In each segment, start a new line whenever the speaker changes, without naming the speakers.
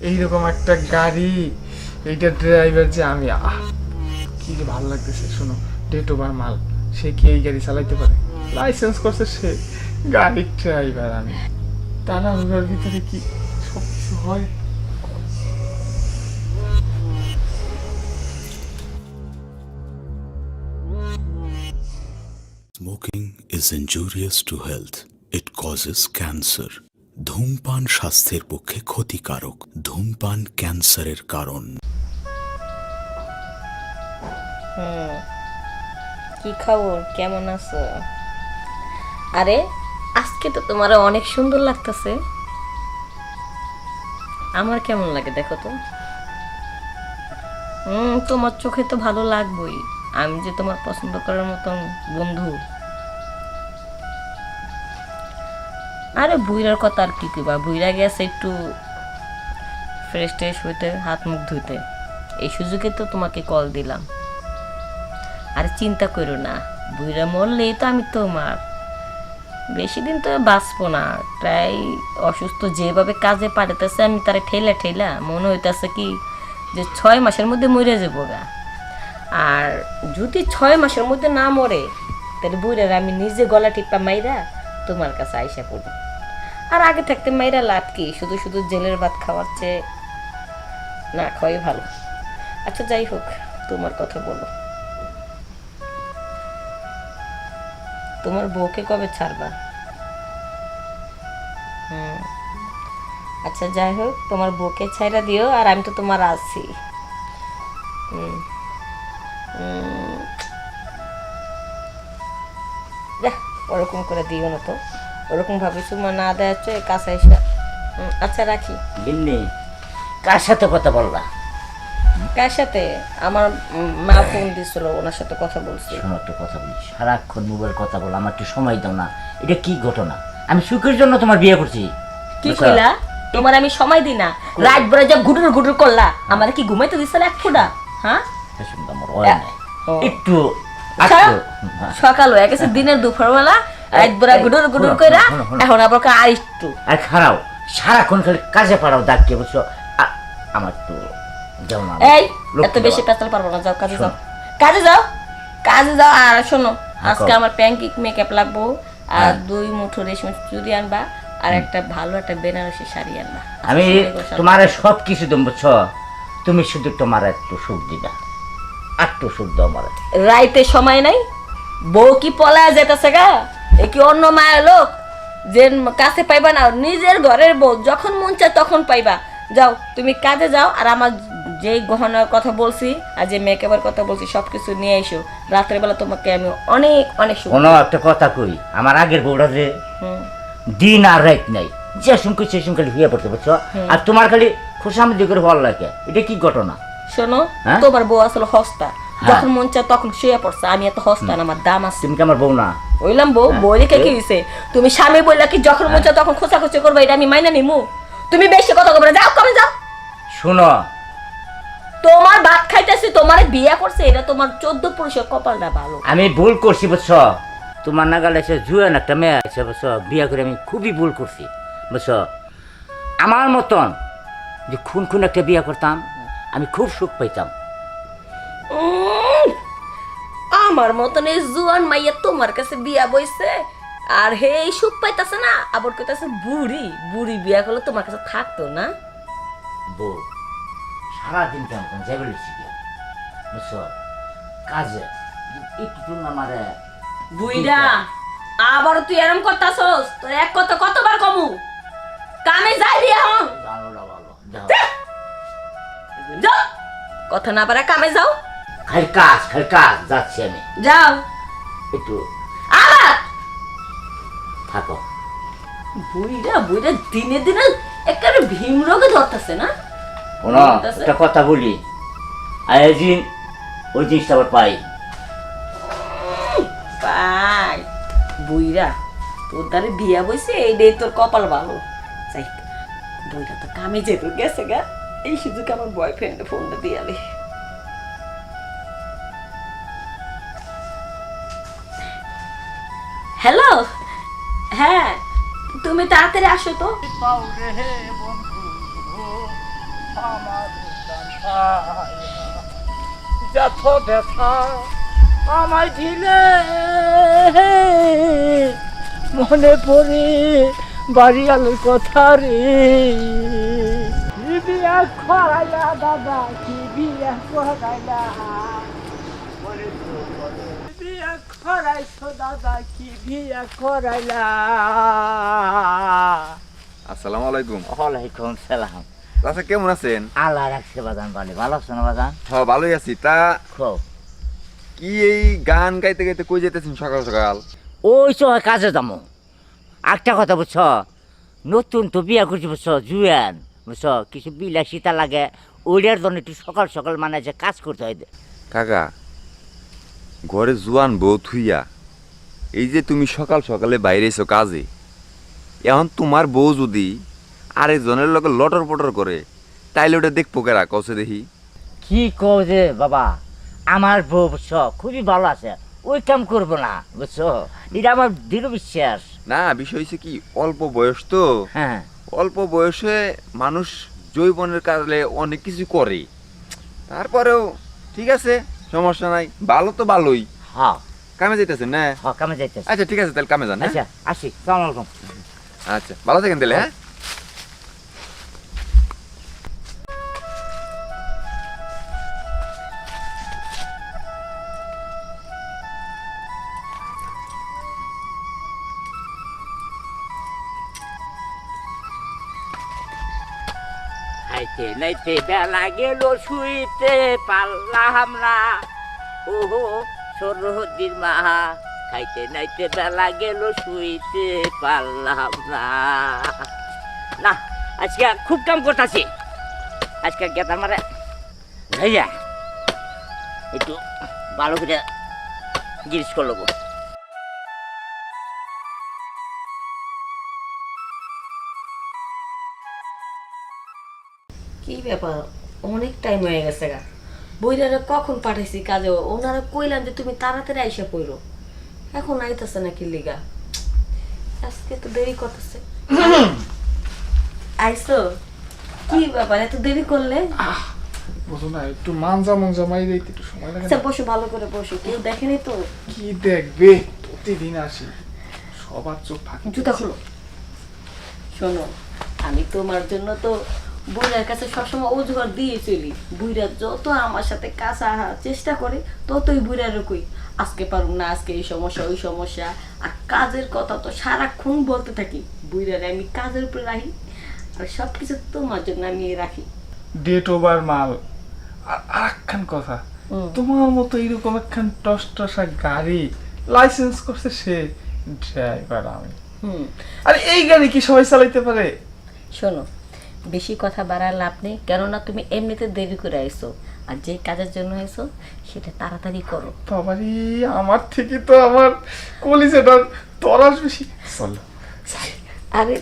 এইরকম একটা গাড়ি, এইটা ড্রাইভার যে আমি, আহ, কি যে ভালো লাগতেছে, শোনো ডেট ওভার মাল, সে কি এই গাড়ি চালাইতে পারে লাইসেন্স করছে সে, গাড়ির ড্রাইভার আমি ঘোরার ভিতরে কি সব কিছু হয়
Smoking is injurious to health. It causes cancer. ধূমপান স্বাস্থ্যের পক্ষে ক্ষতিকারক, ধূমপান ক্যান্সারের কারণ।
কি খবর? কেমন আছো? আরে, আজকে তো তোমার অনেক সুন্দর লাগতেছে। আমার কেমন লাগে দেখো তো। হুম, তোমার চোখে তো ভালো লাগবেই। আমি যে তোমার পছন্দ করার মতন বন্ধু। আরে বুইরার কথা আর কি কইবা? বুইরা গেছে একটু ফ্রেশ ট্রেশ হইতে, হাত মুখ ধুইতে। এই সুযোগে তো তোমাকে কল দিলাম। আর চিন্তা করো না, বুইরা মরলেই তো আমি তোমার। বেশি দিন তো বাঁচবো না, প্রায় অসুস্থ যেভাবে কাজে পাঠাতেছে আমি তারা ঠেলা ঠেলা মনে হইতেছে কি যে ছয় মাসের মধ্যে মরে যাব গা। আর যদি ছয় মাসের মধ্যে না মরে, তাহলে বুইরার আমি নিজে গলা টিপা মাইরা তোমার কাছে আইসা পড়ব। আর আগে থাকতে মাইরা লাভ কি? শুধু শুধু জেলের ভাত খাওয়ার চেয়ে না খাওয়াই ভালো। আচ্ছা যাই হোক, তোমার কথা বলো। তোমার বউকে কবে ছাড়বা? হুম। আচ্ছা যাই হোক, তোমার বউকে ছাইরা দিও আর আমি তো তোমার আছি। হুম। ওরকম করে দিও না তো। ওরকম ভাবে চুমা না হচ্ছে কাছে এসে আচ্ছা রাখি।
গিন্নি কার সাথে কথা বললা?
কার সাথে? আমার মা ফোন দিছিল ওনার সাথে কথা বলছি।
শোনো একটা কথা বলি। সারাক্ষণ মোবাইল কথা বলো আমার একটু সময় দাও না। এটা কি ঘটনা? আমি সুখের জন্য তোমার বিয়ে করছি।
কি কইলা? তোমার আমি সময় দিই না। রাত বেড়ে যা গুটুর গুটুর করলা আমার কি ঘুমাইতে দিছিল এক ফুটা হ্যাঁ?
হয়। একটু হ্যাঁ।
সকাল হয়ে গেছে দিনের দুপুরবেলা কইরা। এখন আবার আর
খারাও সারাক্ষণ খালি কাজে পাড়াও বুঝছ? আমার তো যাও না
এই এত বেশি
বাবা।
পেঁচাল পারব না যাও কাজে যাও। কাজে যাও কাজে যাও আর শোনো আজকে আমার প্যাঙ্কিক মেকআপ লাগবো আর
হ্যাঁ।
দুই মুঠো রেশমি চুড়ি আনবা আর একটা ভালো একটা বেনারসি শাড়ি আনবা।
আমি
সাজাবো।
তোমার সব কিছু দেবো বুঝছ? তুমি শুধু তোমার একটু সুখ দিবা একটু সুখ দাও আমার।
রাইতে সময় নাই বউ কি পলায় যেতেছে গা? এ কি অন্য মায়ের লোক। যে কাছে পাইবা না নিজের ঘরের বউ যখন মন চায় তখন পাইবা। যাও তুমি কাজে যাও আর আমার যে গহনার কথা বলছি আর যে মেকআপের কথা বলছি সব কিছু নিয়ে এসো রাত্রের বেলা তোমাকে আমি অনেক অনেক
কোনো একটা কথা কই আমার আগের বউটা যে দিন আর রাত নাই যে শুনকে সে শুন খালি হয়ে পড়তে বুঝছ? আর তোমার খালি খুশামদি করে ভালো লাগে এটা কি ঘটনা?
শোনো
হ্যাঁ?
তোমার বউ আসলে হস্তা। যখন মন চায় তখন শুয়ে পড়ছে। আমি এত হস্তা না আমার দাম আছে।
তুমি কি আমার বউ না?
ওইলাম বউ বউ রেখে কি হইছে? তুমি স্বামী বললা কি যখন মন চায় তখন খোঁচাখুচি করবে এটা আমি মাইনা নিমু। তুমি বেশি কথা বলবে যাও কমে যাও।
শুনো।
তোমার ভাত খাইতেছি তোমার বিয়ে করছে এটা তোমার চোদ্দ পুরুষের কপালটা ভালো।
আমি ভুল করছি বুঝছ? তোমার নাগাল এসে জুয়ান একটা মেয়ে আছে বুঝছ? বিয়ে করে আমি খুবই ভুল করছি বুঝছ? আমার মতন যে খুন খুন একটা বিয়ে করতাম আমি খুব সুখ পাইতাম।
আমার মতন এই জুয়ান মাইয়া তোমার কাছে বিয়া বইছে? আর হে এই সুখ পাইতাছে না? আবার কইতাছে বুড়ি বুড়ি বিয়া করলে তোমার কাছে থাকতো না?
বউ সারাদিন বুঝছ? কাজে একটু না মারে।
বুইরা আবার তুই এরম করতাছস? তোর এক কথা কতবার কমু? কামে যাই বিয়া হন
ভালো যাও।
কথা না পারে কামে যাও।
খালি কাজ খালি কাজ যাচ্ছি আমি।
যাও।
একটু
আবার?
থাকো।
বুইরা বুইরা দিনে দিনে একেবারে ভীম রোগে ধরতেছে না?
শোনো একটা কথা বলি। আয়োজিন ওই জিনিসটা আবার পাই।
পাই। বুইরা তোর দ্বারে বিয়া বইছে এইটাই তোর কপাল ভালো। যাই বুইরা তো কামে যেত গেছে গা। এই সুযোগ আমার বয়ফ্রেন্ড ফোনটা দিয়ালে হ্যালো হ্যাঁ তুমি তাড়াতাড়ি আসো তো।
আমায় দিলে মনে পড়ে বাড়ি আলোর কথা রে। বিয়া করাইলা দাদা কি বিয়া করাইলা মনে তো পড়ে। বিয়া করাইছো দাদা কি বিয়া করাইলা?
আসসালামু আলাইকুম।
ওয়ালাইকুম সালাম।
আচ্ছা কেমন আছেন?
আল্লাহ রাখছে বাজান বলে। ভালো আছো না বাজান
হ্যাঁ ভালোই আছি। তা
খুব।
কি এই গান গাইতে গাইতে কই যেতেছেন সকাল সকাল?
ওই তো কাজে যাব। একটা কথা বুঝছ? নতুন তো বিয়া করছি বুঝছ? জুয়ান বুঝছ? কিছু বিলাসিতা লাগে। ওইটার জন্য একটু সকাল সকাল মানে যে কাজ করতে হয়।
কাকা ঘরে জোয়ান বউ থুইয়া এই যে তুমি সকাল সকালে বাইরে এসো কাজে এখন তোমার বউ যদি আরেকজনের লোকে লটর পটর করে তাইলে ওটা দেখব কেরা? কসে দেখি।
কি কও যে বাবা আমার বউ বুঝছ খুবই ভালো আছে ওই কাম করব না বুঝছ? এটা আমার দৃঢ় বিশ্বাস।
না বিষয় হচ্ছে কি অল্প বয়স তো।
হ্যাঁ।
অল্প বয়সে মানুষ জৈবনের কাজে অনেক কিছু করে। তারপরেও ঠিক আছে সমস্যা নাই। ভালো তো ভালোই।
হ্যাঁ।
কামে যাইতেছে না?
হ্যাঁ কামে যাইতেছে।
আচ্ছা ঠিক আছে তাহলে কামে যান হ্যাঁ?
আচ্ছা আসি সালাম আলাইকুম।
আচ্ছা ভালো থাকেন তাহলে হ্যাঁ?
খাইতে নাইতে বেলা গেল শুইতে পারলাম না। ওহো, সরহদ্দির মা, খাইতে, নাইতে বেলা গেল শুইতে পারলাম না। না, আজকে খুব কাম করতেছি। আজকে গেতার মারে ভাইয়া একটু ভালো করে জিনিস করল
কি ব্যাপার? অনেক টাইম হয়ে গেছে গা। বইরারে কখন পাঠাইছি কাজে ওনারা কইলাম যে তুমি তাড়াতাড়ি আইসা পড়ো। এখন আইতাছে নাকি লিগা? আজকে তো দেরি করতেছে। আইসো। কি ব্যাপার এত দেরি করলে?
বুঝো না একটু মানজা মঞ্জা মাই দিতে একটু সময় লাগে
আচ্ছা বসো ভালো করে বসো। কেউ দেখেনি তো?
কি দেখবে? প্রতিদিন আসি। সবার চোখ ফাঁকি
জুতা খুলো। শোনো আমি তোমার জন্য তো বুড়ার কাছে সবসময় অজুহার দিয়ে চলি। বুড়া যত আমার সাথে কাছে আহার চেষ্টা করে ততই বুড়ার কই। আজকে পারুম না আজকে এই সমস্যা ওই সমস্যা। আর কাজের কথা তো সারাক্ষণ বলতে থাকি। বুড়ারে আমি কাজের উপরে রাখি আর সব কিছু তোমার জন্য আমি রাখি।
ডেট ওভার মাল। আর আরেকখান কথা। তোমার মতো এরকম একখান টস টসা গাড়ি লাইসেন্স করছে সে ড্রাইভার আমি।
হুম।
আর এই গাড়ি কি সবাই চালাইতে পারে?
শোনো বেশি কথা বাড়ার লাভ নেই। কেননা তুমি এমনিতে দেরি করে আইছো। আর যে কাজের জন্য আইছো সেটা তাড়াতাড়ি করো।
বাবারি আমার থেকে তো আমার কলিজাটা তরাস বেশি। চলো।
আরে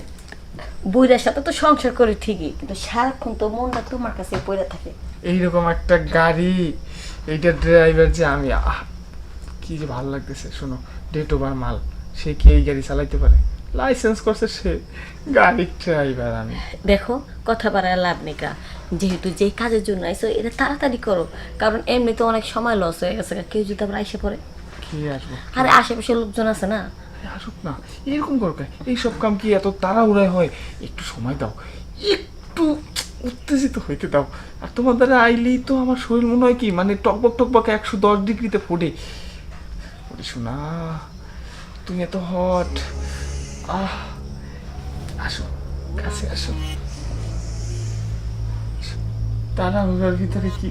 বইরার সাথে তো সংসার করে ঠিকই কিন্তু সারাক্ষণ তো মনটা তোমার কাছে পড়ে থাকে।
এইরকম একটা গাড়ি এইটা ড্রাইভার যে আমি আহ কি যে ভালো লাগতেছে শোনো ডেট ওভার মাল সে কি এই গাড়ি চালাইতে পারে? লাইসেন্স করছে সে। গাড়ির ড্রাইভার আমি।
দেখো কথা বাড়ার লাভ নেই কা যেহেতু যে কাজের জন্য আইসো এটা তাড়াতাড়ি করো। কারণ এমনিতে অনেক সময় লস হয়ে গেছে কেউ যদি আবার আইসে পড়ে।
কি আসব?
আরে আশেপাশে লোকজন আছে না?
আসুক না। এরকম করো কেন? এইসব কাম কি এত তাড়াহুড়ায় হয়? একটু সময় দাও। একটু উত্তেজিত হইতে দাও। আর তোমার দ্বারা আইলেই তো আমার শরীর মনে হয় কি মানে টকবক টকবক একশো দশ ডিগ্রিতে ফোটে। শোনা তুমি এত হট আহ আসো কাছে আসো। তাড়াহুড়ার ভিতরে কি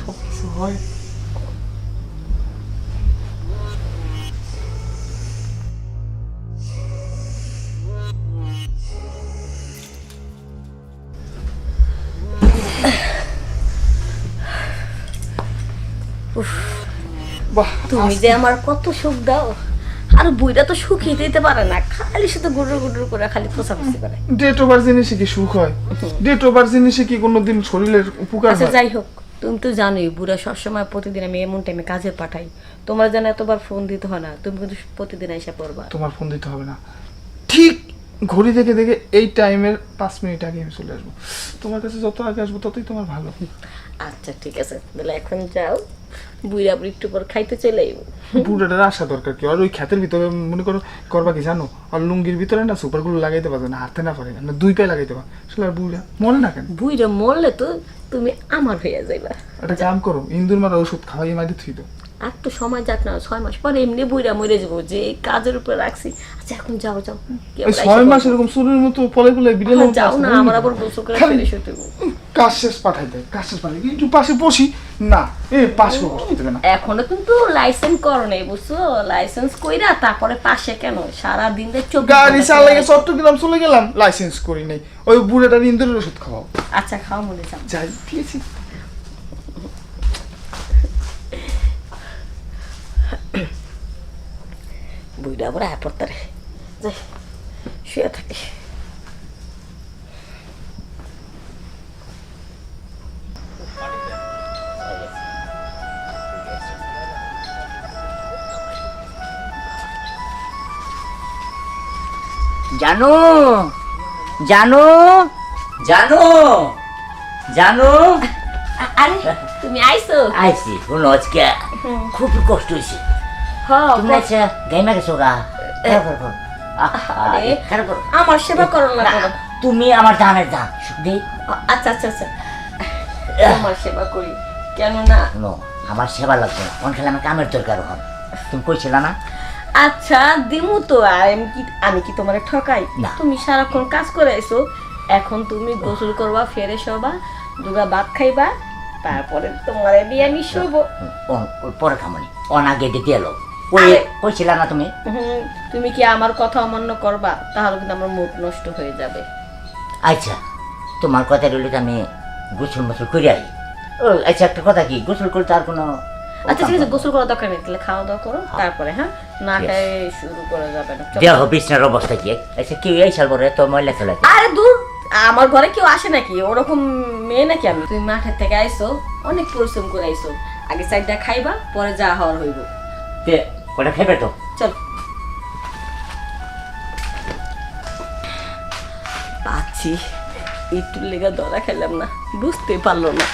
সব কিছু হয় বাহ
তুমি যে আমার কত সুখ দাও। আর বইটা তো সুখই দিতে পারে না। খালি শুধু গুডুর গুডুর করে খালি পোষাপুষি করে।
ডেট ওভার জিনিসে কি সুখ হয়? ডেট ওভার জিনিসে কি কোনোদিন শরীরের উপকার
আচ্ছা যাই হোক তুমি তো জানোই বুড়া সবসময় প্রতিদিন আমি এমন টাইমে কাজে পাঠাই। তোমার যেন এতবার ফোন দিতে হয় না তুমি কিন্তু প্রতিদিন এসে পড়বা।
তোমার ফোন দিতে হবে না। ঠিক ঘড়ি দেখে দেখে এই টাইমের পাঁচ মিনিট আগে আমি চলে আসব। তোমার কাছে যত আগে আসব ততই তোমার ভালো।
আচ্ছা ঠিক আছে। তাহলে এখন যাও। বুইরা বুড়ি একটু পর খাইতে চলে আইবো।
বুড়াটার আসা দরকার কি? আর ওই ক্ষেতের ভিতরে মনে করো করবা কি জানো? আর লুঙ্গির ভিতরে না সুপারগুলো লাগাইতে পারবে না হাতে না পারে না দুই পায়ে লাগাইতে পারে আসলে আর বুড়া মনে না কেন?
বুইরা মরলে তো তুমি আমার হইয়া যাইবা।
একটা কাম করো ইন্দুর মারা ওষুধ খাওয়াই মাঝে থুই তো
তো সময় যাক না ছয় মাস পরে এমনি বুইরা মরে যাব যে এই কাজের উপরে রাখছি। আচ্ছা এখন যাও যাও।
ছয় মাস এরকম চুলের মতো পলে পলে বিড়াল
হ্যাঁ, যাও না আমার আবার গোসল করে ফিরে শুতে।
কাজ শেষ পাঠাই দেয় কাজ শেষ পাঠাই একটু পাশে বসি না এ পাশে বসতে দেবে না।
এখনও কিন্তু লাইসেন্স করো নাই বুঝছ? লাইসেন্স কইরা তারপরে পাশে কেন? সারা দিন দিয়ে চব্বিশ
গাড়ি চালাইয়ে
চলে।
চট্টগ্রাম চলে গেলাম লাইসেন্স করি নাই। ওই বুড়াটার ইন্দুরের ওষুধ খাওয়াও।
আচ্ছা খাওয়া মনে যাও।
যাই ঠিক আছে।
বুইরা আবার আয় পড়তারে যাই শুয়ে থাকি
জানো জানো জানো জানো
আরে তুমি আইছো
আইছি শোনো আজকে খুব কষ্ট হয়েছে
হ্যাঁ
তুমি আচ্ছা গাইমা গেছো গা।
আমার সেবা করো না
তুমি আমার দানের দান দেই
আচ্ছা আচ্ছা আচ্ছা। আমার সেবা করি। কেন না?
আমার সেবা লাগবে না। অন খেলে আমার কামের দরকার হয় তুমি কইছিল না?
আচ্ছা দিমু তো আমি কি আমি কি তোমার ঠকাই। তুমি সারাক্ষণ কাজ করে আইছো। এখন তুমি গোসল করবা ফেরে শোবা দুগা ভাত খাইবা তারপরে তোমার দিয়ে আমি শুবো।
পরে খামনি অন আগে দিয়ে এলো। ওই
আরে-
না তুমি?
তুমি কি আমার কথা অমান্য করবা? তাহলে কিন্তু আমার মুড নষ্ট হয়ে যাবে।
আচ্ছা তোমার কথা রইল আমি গোসল মোসল করে আই। ও আচ্ছা একটা কথা কি? গোসল করতে আর কোনো
আচ্ছা ঠিক আছে গোসল করার দরকার নেই তাহলে খাওয়া দাওয়া করো তারপরে হ্যাঁ? না খাই শুরু করা যাবে না
বিছনার অবস্থা কি? আচ্ছা কি এই সাল পরে তো ময়লা চলে
আরে দূর আমার ঘরে কেউ আসে নাকি? ওরকম মেয়ে নাকি আমি? তুমি মাঠের থেকে আইছো অনেক পরিশ্রম করে আইসো। আগে সাইডটা খাইবা পরে যা হওয়ার হইব।
কটা খাইবে তো
চল। পাচ্ছি। একটু লেগে দরা খেলাম না বুঝতে পারল না।